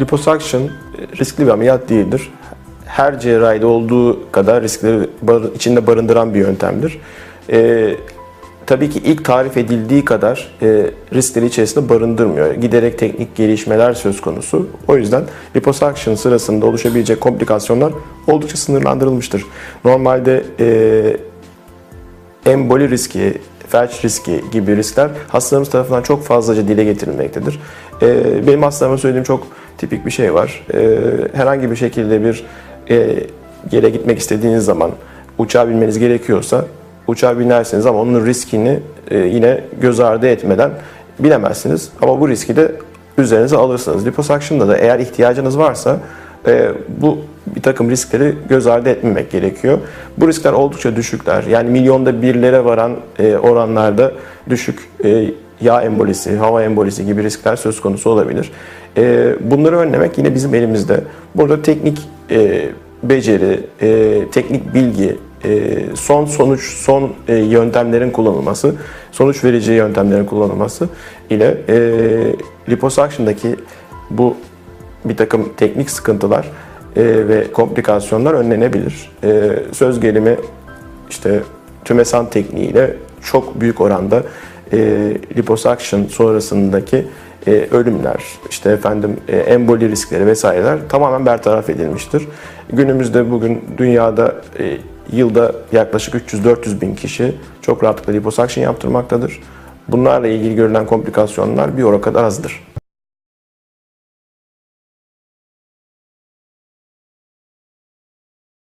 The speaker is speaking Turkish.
Liposuction e, riskli bir ameliyat değildir. Her cerrahide olduğu kadar riskleri içinde barındıran bir yöntemdir. E, tabii ki ilk tarif edildiği kadar e, riskleri içerisinde barındırmıyor. Giderek teknik gelişmeler söz konusu. O yüzden liposuction sırasında oluşabilecek komplikasyonlar oldukça sınırlandırılmıştır. Normalde e, emboli riski, felç riski gibi riskler hastalarımız tarafından çok fazlaca dile getirilmektedir. Ee, benim hastalarıma söylediğim çok tipik bir şey var. Ee, herhangi bir şekilde bir e, yere gitmek istediğiniz zaman uçağa binmeniz gerekiyorsa uçağa binersiniz ama onun riskini e, yine göz ardı etmeden bilemezsiniz. Ama bu riski de üzerinize alırsınız. Liposuction'da da eğer ihtiyacınız varsa e, bu bir takım riskleri göz ardı etmemek gerekiyor. Bu riskler oldukça düşükler. Yani milyonda birlere varan e, oranlarda düşük e, yağ embolisi, hava embolisi gibi riskler söz konusu olabilir. E, bunları önlemek yine bizim elimizde. Burada teknik e, beceri, e, teknik bilgi, e, son sonuç, son yöntemlerin kullanılması, sonuç verici yöntemlerin kullanılması ile liposuction'daki bu bir takım teknik sıkıntılar ve komplikasyonlar önlenebilir. Söz gelimi işte tümesan tekniğiyle çok büyük oranda e, liposuction sonrasındaki e, ölümler, işte efendim e, emboli riskleri vesaireler tamamen bertaraf edilmiştir. Günümüzde bugün dünyada e, yılda yaklaşık 300-400 bin kişi çok rahatlıkla liposuction yaptırmaktadır. Bunlarla ilgili görülen komplikasyonlar bir o kadar azdır.